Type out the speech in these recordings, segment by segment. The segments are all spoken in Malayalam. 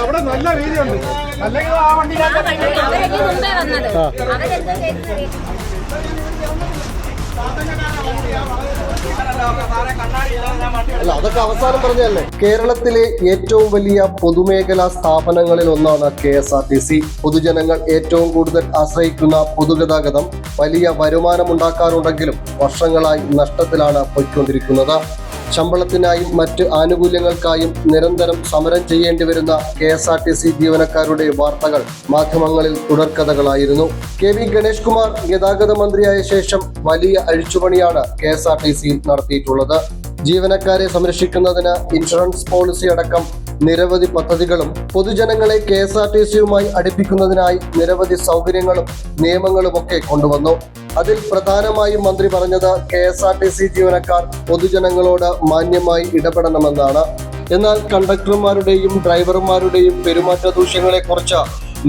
അവിടെ നല്ല വീതിയുണ്ട്. അല്ലെങ്കിൽ ആ വണ്ടി അല്ല അതൊക്കെ അവസാനം പറഞ്ഞല്ലേ കേരളത്തിലെ ഏറ്റവും വലിയ പൊതുമേഖലാ സ്ഥാപനങ്ങളിൽ ഒന്നാണ് K S R T C. പൊതുജനങ്ങൾ ഏറ്റവും കൂടുതൽ ആശ്രയിക്കുന്ന പൊതുഗതാഗതം. വലിയ വരുമാനമുണ്ടാക്കാറുണ്ടെങ്കിലും വർഷങ്ങളായി നഷ്ടത്തിലാണ് പോയിക്കൊണ്ടിരിക്കുന്നത്. ശമ്പളത്തിനായും മറ്റ് ആനുകൂല്യങ്ങൾക്കായും നിരന്തരം സമരം ചെയ്യേണ്ടി വരുന്ന K S R T C ജീവനക്കാരുടെ വാർത്തകൾ മാധ്യമങ്ങളിൽ തുടർക്കഥകളായിരുന്നു. കെ വി ഗണേഷ് കുമാർ ഗതാഗത മന്ത്രിയായ ശേഷം വലിയ അഴിച്ചുപണിയാണ് K S R T C നടത്തിയിട്ടുള്ളത്. ജീവനക്കാരെ സംരക്ഷിക്കുന്നതിന് ഇൻഷുറൻസ് പോളിസി അടക്കം നിരവധി പദ്ധതികളും പൊതുജനങ്ങളെ കെ എസ് ആർ ടി സിയുമായി അടുപ്പിക്കുന്നതിനായി നിരവധി സൗകര്യങ്ങളും നിയമങ്ങളും ഒക്കെ കൊണ്ടുവന്നു. അതിൽ പ്രധാനമായും മന്ത്രി പറഞ്ഞത് K S R T C ജീവനക്കാർ പൊതുജനങ്ങളോട് മാന്യമായി ഇടപെടണമെന്നാണ്. എന്നാൽ കണ്ടക്ടർമാരുടെയും ഡ്രൈവർമാരുടെയും പെരുമാറ്റ ദൂഷ്യങ്ങളെക്കുറിച്ച്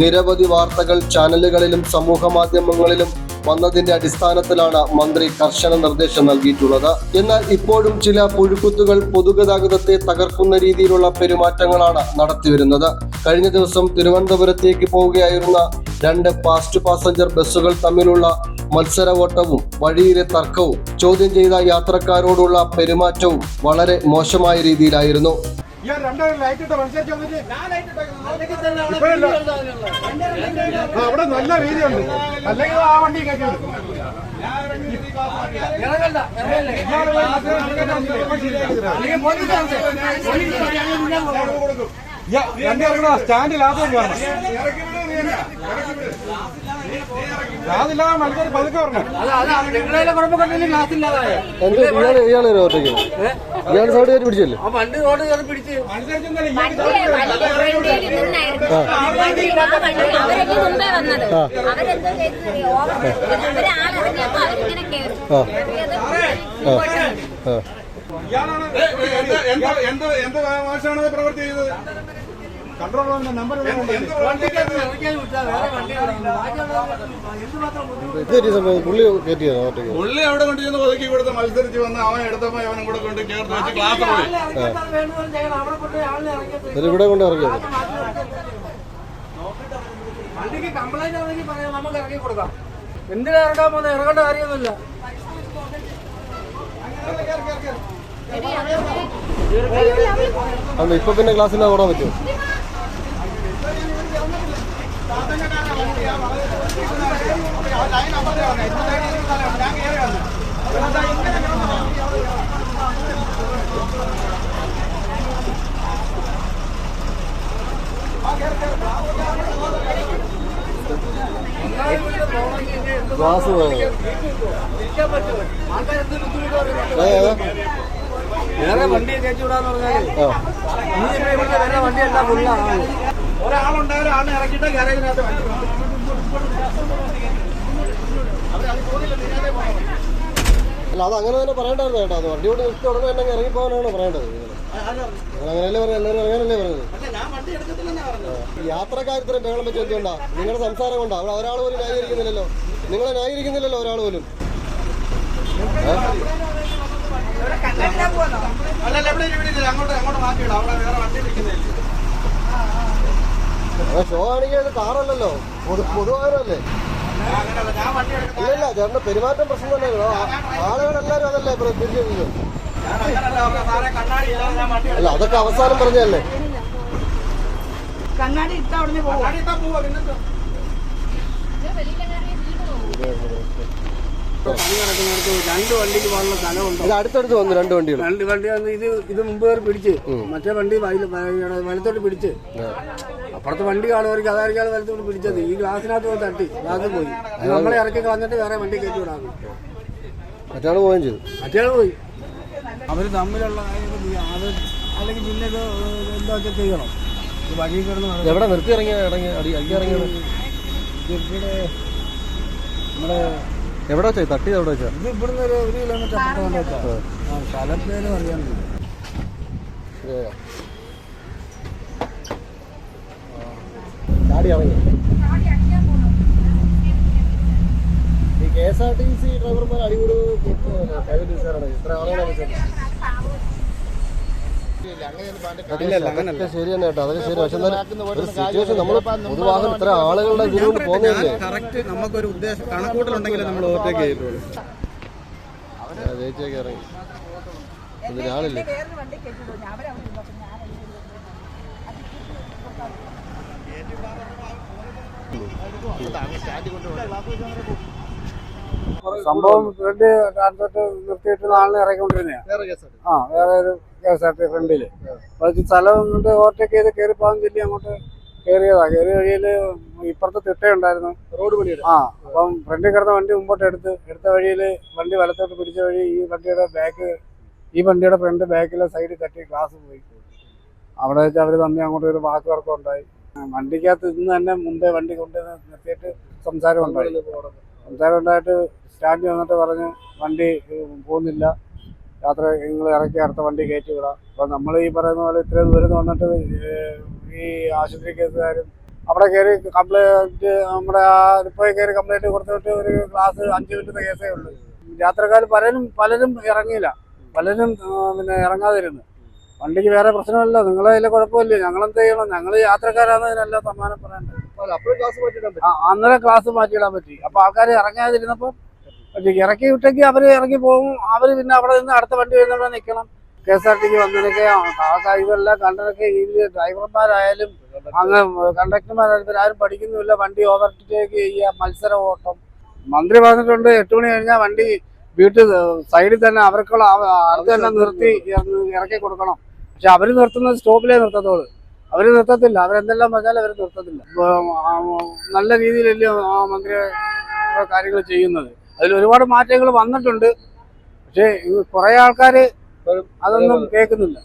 നിരവധി വാർത്തകൾ ചാനലുകളിലും സമൂഹ മാധ്യമങ്ങളിലും വന്നതിന്റെ അടിസ്ഥാനത്തിലാണ് മന്ത്രി കർശന നിർദ്ദേശം നൽകിയിട്ടുള്ളത്. എന്നാൽ ഇപ്പോഴും ചില പുഴുക്കുത്തുകൾ പൊതുഗതാഗതത്തെ തകർക്കുന്ന രീതിയിലുള്ള പെരുമാറ്റങ്ങളാണ് നടത്തിവരുന്നത്. കഴിഞ്ഞ ദിവസം തിരുവനന്തപുരത്തേക്ക് പോവുകയായിരുന്ന രണ്ട് പാസ്റ്റ് പാസഞ്ചർ ബസ്സുകൾ തമ്മിലുള്ള മത്സര ഓട്ടവും വഴിയിലെ തർക്കവും ചോദ്യം ചെയ്ത യാത്രക്കാരോടുള്ള പെരുമാറ്റവും വളരെ മോശമായ രീതിയിലായിരുന്നു. ഞാൻ രണ്ടുപേരും ലൈറ്റ് ഇട്ട മനസ്സിലാക്കി വന്നിട്ട് അവിടെ നല്ല വീതിയുണ്ട് അല്ലെങ്കിൽ ആ വണ്ടി കയറ്റി ഇറങ്ങണോ സ്റ്റാൻഡിൽ ആദ്യം കയറണം ഇയാൾ ഒറ്റയ്ക്ക് ഇയാൾ സൈഡ് കയറി പിടിച്ചല്ലേ വണ്ടി റോഡ് കയറി ഇയാളാണ് എന്ത് എന്ത് എന്ത് മോശമാണ് പ്രവർത്തി ചെയ്തത് കൺട്രോൾ നമ്പർ ഇതൊരു സംഭവം പുള്ളി അവിടെ കൊണ്ട് ചെന്ന് ഒതുക്കി കൊടുത്ത് മത്സരിച്ച് വന്ന് അവൻ എടുത്തപ്പോ അവനും കൂടെ കൊണ്ട് ചേർത്ത് വെച്ച് ക്ലാസ് പോയി. ഇവിടെ കൊണ്ട് ഇറങ്ങിയത് വണ്ടിക്ക് കംപ്ലൈന്റ് ആണെങ്കിൽ പറയാം നമുക്ക് ഇറങ്ങി കൊടുക്കാം. എന്തിനാ ഇറക്കാൻ പോകുന്നത് ഇറങ്ങേണ്ട കാര്യമൊന്നുമില്ല. അല്ല ഇപ്പൊ പിന്നെ ക്ലാസ്സിൽ ഓടാൻ പറ്റുമോ ക്ലാസ് വേണം ഇരിക്കാൻ പറ്റുമോ ആൾക്കാർ എന്ത് ബുദ്ധിമുട്ട് പറയുന്നുണ്ട് ഏ, ഏതാ? വേറെ വണ്ടി കയറ്റി വിടാന്ന് ഇവിടുത്തെ വേറെ വണ്ടി എല്ലാം ഫുള്ളാണ് ഒരാളുണ്ട് ഒരാളിനെ ഇറക്കിയിട്ട് ഗാരേജിനകത്ത്. അല്ല അത് അങ്ങനെ തന്നെ പറയേണ്ടായിരുന്നു കേട്ടോ. അത് വണ്ടി കൊണ്ട് നിർത്തി ഉടനെ തന്നെ ഇറങ്ങി പോകാനാണ് പറയേണ്ടത്. നിങ്ങൾ അങ്ങനെയല്ലേ പറഞ്ഞത് എല്ലാവരും ഇറങ്ങാനല്ലേ പറഞ്ഞത്? ഇത്രയും ബഹളം വെച്ച് എന്തുകൊണ്ടാ നിങ്ങളുടെ സംസാരം കൊണ്ടാ. അവിടെ ഒരാൾ പോലും ന്യായീകരിക്കുന്നില്ലല്ലോ. നിങ്ങളെ ന്യായീകരിക്കുന്നില്ലല്ലോ ഒരാൾ പോലും. അല്ലല്ല ഇവിടെ. അങ്ങോട്ട് അങ്ങോട്ട് മാറ്റിയിടാം അവിടെ വേറെ വണ്ടി നിൽക്കുന്നില്ല. ആ ഷോ ആണെങ്കിൽ കാറല്ലല്ലോ. പൊതു പൊതുവാരല്ലേ അങ്ങനെയല്ല ഞാൻ വണ്ടി എടുക്കുന്നത് ഇല്ല ഇല്ല ചേട്ടന്റെ പെരുമാറ്റം പ്രശ്നം തന്നെയല്ലോ ആളുകളെല്ലാരും അതല്ലേ വണ്ടി അല്ല അതൊക്കെ അവസാനം പറഞ്ഞതല്ലേ? കണ്ണാടി ഇട്ടാ ഉടനെ കണ്ണാടി ഇട്ടാ പോവാ പണി നടക്കുന്നിടത്ത് രണ്ട് വണ്ടിക്ക് പോകാനുള്ള സ്ഥലമുണ്ട്? ഇത് അടുത്തടുത്ത് വന്നു രണ്ട് വണ്ടികൾ. രണ്ട് വണ്ടി വന്ന് ഇത് ഇത് മുമ്പ് കയറി പിടിച്ച് മറ്റേ വണ്ടി വലത്തോട്ട് പിടിച്ച്. അപ്പുറത്തെ വണ്ടി കാണുമായിരിക്കും അതായിരിക്കും വലത്തോട്ട് പിടിച്ചത്. ഈ ഗ്ലാസിനകത്ത് പോയി തട്ടി. ഗ്ലാസ് പോയി. നമ്മളെ ഇറക്കി കളഞ്ഞിട്ട് വേറെ വണ്ടി കയറ്റി വിടാം മറ്റാൾ പോവുകയും ചെയ്തു. മറ്റാൾ പോയി. അവർ തമ്മിലുള്ള. അത് അല്ലെങ്കിൽ പിന്നെ ഇത് എന്താ വെച്ചാൽ ചെയ്യണം? വഴി കിടന്ന് എവിടെ നിർത്തി ഇറങ്ങിയ? ഇറങ്ങി അടി അടി ഇറങ്ങിയത് ഇവിടെ നമ്മുടെ എവിടെ വെച്ചാ തട്ടി എവിടെ വെച്ചാ ഇത് ഇവിടുന്ന് ഒരു ഒരു കിലോമീറ്റർ അപ്പുറത്ത് കൊണ്ട് വെച്ചാൽ ആ സ്ഥലപ്പേരും അറിയാൻ ശരിയായോ? ചാടി ഇറങ്ങി. ഈ K S R T C ഡ്രൈവർമാർ അടികൂട് പ്രൈവറ്റ് ബസ്സുകാരാണ് ഇത്ര ആളുകളെ വെച്ചത് അതൊക്കെ ശരി തന്നെ കേട്ടോ അതൊക്കെ ശരി പക്ഷെ ഒരു സിറ്റുവേഷൻ നമ്മൾ പൊതുവാഹനം ഇത്ര ആളുകളുടെ ഇതിലൂടെ പോകുന്നില്ലേ കറക്റ്റ് നമുക്കൊരു ഉദ്ദേശം കണക്കൂട്ടലുണ്ടെങ്കിൽ നമ്മൾ ഓവർടേക്ക് ചെയ്തിട്ടുള്ളൂ ചേച്ചിയൊക്കെ ഇറങ്ങി. ഇതിൽ ആളില്ലേ. സംഭവം ഫ്രണ്ട് ട്രാൻസ്പോർട്ട് നിർത്തിയിട്ട് നാളെ ഇറങ്ങിക്കൊണ്ടിരുന്നയാ ആ വേറെ ഒരു കെ എസ് ആർ ടി ഫ്രണ്ടിൽ ഇത് സ്ഥലം കൊണ്ട് ഓവർടേക്ക് ചെയ്ത് കയറി പോകാൻ ചൊല്ലി അങ്ങോട്ട് കയറിയതാ കയറിയ വഴിയിൽ ഇപ്പുറത്ത് തിട്ടയുണ്ടായിരുന്നു റോഡ് പണി ആ അപ്പം ഫ്രണ്ടിൽ കിടന്ന വണ്ടി മുമ്പോട്ട് എടുത്ത് എടുത്ത വഴിയിൽ വണ്ടി വലത്തോട്ട് പിടിച്ച വഴി ഈ വണ്ടിയുടെ ബാക്ക് ഈ വണ്ടിയുടെ ഫ്രണ്ട് ബാക്കിലെ സൈഡിൽ തട്ടി ഗ്ലാസ് പോയി. അവിടെ വെച്ച് അവർ തമ്മി അങ്ങോട്ട് ഒരു വാക്ക് തർക്കം ഉണ്ടായി. വണ്ടിക്കകത്ത് ഇന്ന് തന്നെ മുമ്പേ വണ്ടി കൊണ്ട് നിർത്തിയിട്ട് സംസാരം ഉണ്ടായി. സംസാരം ഉണ്ടായിട്ട് സ്റ്റാൻഡ് വന്നിട്ട് പറഞ്ഞ് വണ്ടി പോകുന്നില്ല. യാത്ര നിങ്ങൾ ഇറക്കി അടുത്ത വണ്ടി കയറ്റി വിടാം. അപ്പം നമ്മൾ ഈ പറയുന്ന പോലെ ഇത്രയും ദൂരം വന്നിട്ട് ഈ ആശുപത്രി കേസുകാരും അവിടെ കയറി കംപ്ലൈന്റ് നമ്മുടെ ആ ഇപ്പോൾ കയറി കംപ്ലൈന്റ് കൊടുത്തിട്ട് ഒരു ക്ലാസ് അഞ്ച് മിനിറ്റ് കേസേ ഉള്ളൂ. യാത്രക്കാർ പലരും പലരും ഇറങ്ങിയില്ല. പലരും പിന്നെ ഇറങ്ങാതിരുന്നു. വണ്ടിക്ക് വേറെ പ്രശ്നമല്ല. നിങ്ങളെ അതിൽ കുഴപ്പമില്ല. ഞങ്ങളെന്ത് ചെയ്യണം? ഞങ്ങൾ യാത്രക്കാരാണ് ഇതിനെല്ലാം സമ്മാനം പറയേണ്ടത്. അന്നേരം ക്ലാസ് മാറ്റിയിടാൻ പറ്റി. അപ്പൊ ആൾക്കാർ ഇറങ്ങാതിരുന്നപ്പോ പറ്റി. ഇറക്കി വിട്ടെങ്കിൽ അവർ ഇറങ്ങി പോകും അവർ പിന്നെ അവിടെ നിന്ന് അടുത്ത വണ്ടി വരുന്നവിടെ നിൽക്കണം. കെ എസ് ആർ ടിക്ക് വന്നതിനൊക്കെ ആൾക്കാർ ഇതെല്ലാം കണ്ടതൊക്കെ ഈ ഡ്രൈവർമാരായാലും അങ്ങ് കണ്ടക്ടർമാരായാലും ഇവരാരും പഠിക്കുന്നുമില്ല. വണ്ടി ഓവർടേക്ക് ചെയ്യുക മത്സര ഓട്ടം. മന്ത്രി പറഞ്ഞിട്ടുണ്ട് എട്ട് മണി കഴിഞ്ഞാൽ വണ്ടി വീട്ടിൽ സൈഡിൽ തന്നെ അവർക്കുള്ള അവ- അടുത്ത് തന്നെ നിർത്തി ഇറക്കി കൊടുക്കണം. പക്ഷെ അവർ നിർത്തുന്നത് സ്റ്റോപ്പിലേ നിർത്തത്തോളൂ അവർ നിർത്തത്തില്ല. അവരെന്തെല്ലാം പറഞ്ഞാലും അവർ നിർത്തത്തില്ല. നല്ല രീതിയിലല്ലേ മന്ത്രി കാര്യങ്ങൾ ചെയ്യുന്നത്. അതിൽ ഒരുപാട് മാറ്റങ്ങൾ വന്നിട്ടുണ്ട്. പക്ഷേ കുറേ ആൾക്കാര് അതൊന്നും കേൾക്കുന്നില്ല.